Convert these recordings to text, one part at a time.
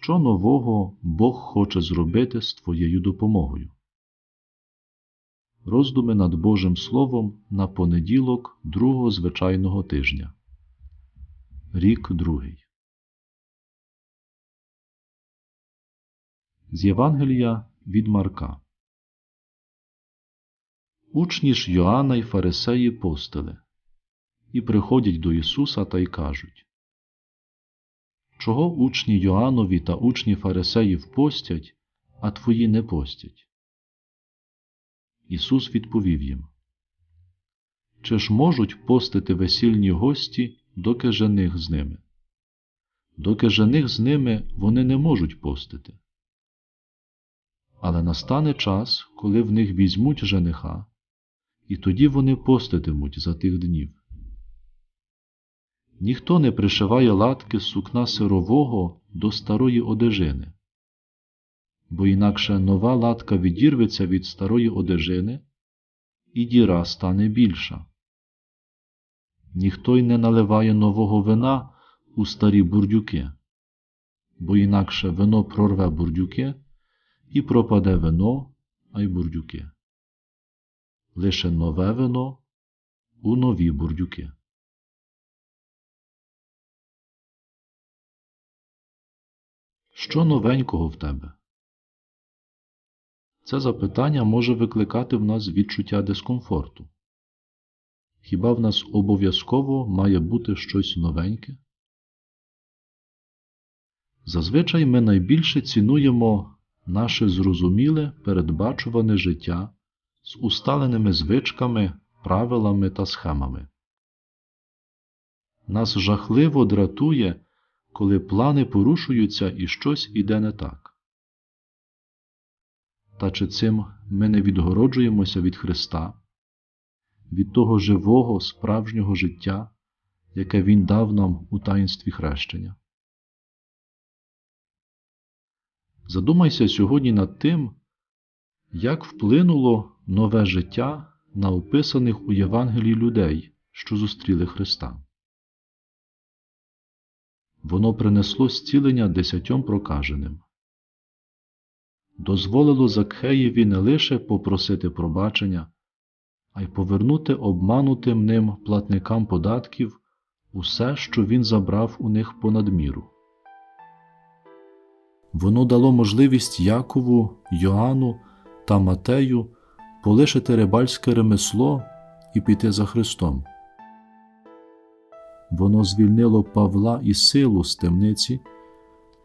Що нового Бог хоче зробити з твоєю допомогою? Роздуми над Божим Словом на понеділок другого звичайного тижня. Рік другий. З Євангелія від Марка. Учні ж Йоанна й фарисеї постили і приходять до Ісуса та й кажуть Чого учні Йоаннові та учні фарисеїв постять, а твої не постять? Ісус відповів їм Чи ж можуть постити весільні гості, доки жених з ними? Доки жених з ними вони не можуть постити. Але настане час, коли в них візьмуть жениха, і тоді вони поститимуть за тих днів. Ніхто не пришиває латки з сукна сирового до старої одежини, бо інакше нова латка відірветься від старої одежини, і діра стане більша. Ніхто й не наливає нового вина у старі бурдюки, бо інакше вино прорве бурдюки, і пропаде вино, а й бурдюки. Лише нове вино у нові бурдюки. Що новенького в тебе? Це запитання може викликати в нас відчуття дискомфорту. Хіба в нас обов'язково має бути щось новеньке? Зазвичай ми найбільше цінуємо наше зрозуміле передбачуване життя з усталеними звичками, правилами та схемами. Нас жахливо дратує коли плани порушуються і щось іде не так. Та чи цим ми не відгороджуємося від Христа, від того живого справжнього життя, яке Він дав нам у таїнстві хрещення? Задумайся сьогодні над тим, як вплинуло нове життя на описаних у Євангелії людей, що зустріли Христа. Воно принесло зцілення десятьом прокаженим. Дозволило Закхеєві не лише попросити пробачення, а й повернути обманутим ним платникам податків усе, що він забрав у них понад міру. Воно дало можливість Якову, Йоанну та Матею полишити рибальське ремесло і піти за Христом. Воно звільнило Павла і силу з темниці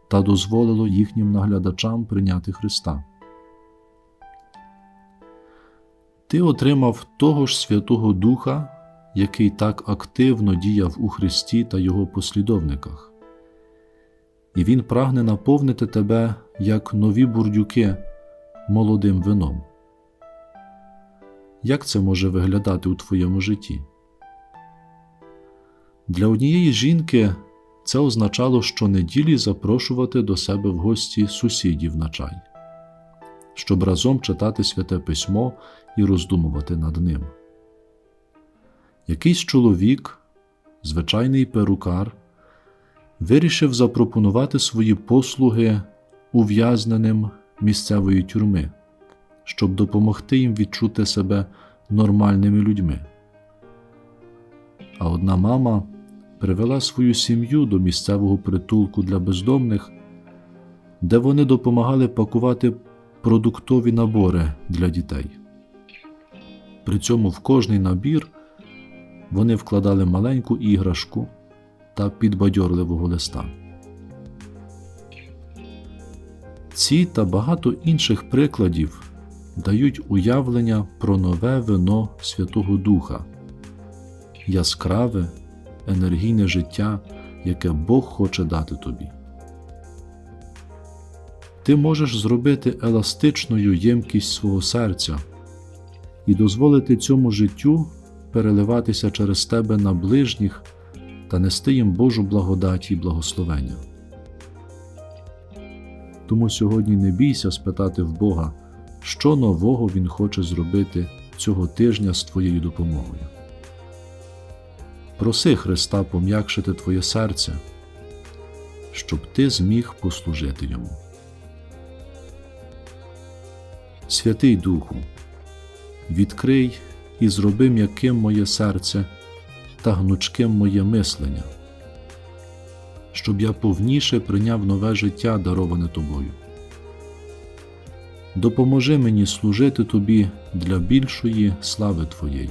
та дозволило їхнім наглядачам прийняти Христа. Ти отримав того ж Святого Духа, який так активно діяв у Христі та Його послідовниках, і Він прагне наповнити тебе як нові бурдюки молодим вином. Як це може виглядати у твоєму житті? Для однієї жінки це означало щонеділі запрошувати до себе в гості сусідів на чай, щоб разом читати святе письмо і роздумувати над ним. Якийсь чоловік, звичайний перукар, вирішив запропонувати свої послуги ув'язненим місцевої тюрми, щоб допомогти їм відчути себе нормальними людьми. А одна мама привела свою сім'ю до місцевого притулку для бездомних, де вони допомагали пакувати продуктові набори для дітей. При цьому в кожний набір вони вкладали маленьку іграшку та підбадьорливого листа. Ці та багато інших прикладів дають уявлення про нове вино Святого Духа, яскраве енергійне життя, яке Бог хоче дати тобі. Ти можеш зробити еластичною ємкість свого серця і дозволити цьому життю переливатися через тебе на ближніх та нести їм Божу благодать і благословення. Тому сьогодні не бійся спитати в Бога, що нового Він хоче зробити цього тижня з твоєю допомогою. Проси Христа пом'якшити твоє серце, щоб ти зміг послужити йому. Святий Духу, відкрий і зроби м'яким моє серце та гнучким моє мислення, щоб я повніше прийняв нове життя, дароване тобою. Допоможи мені служити тобі для більшої слави Твоєї.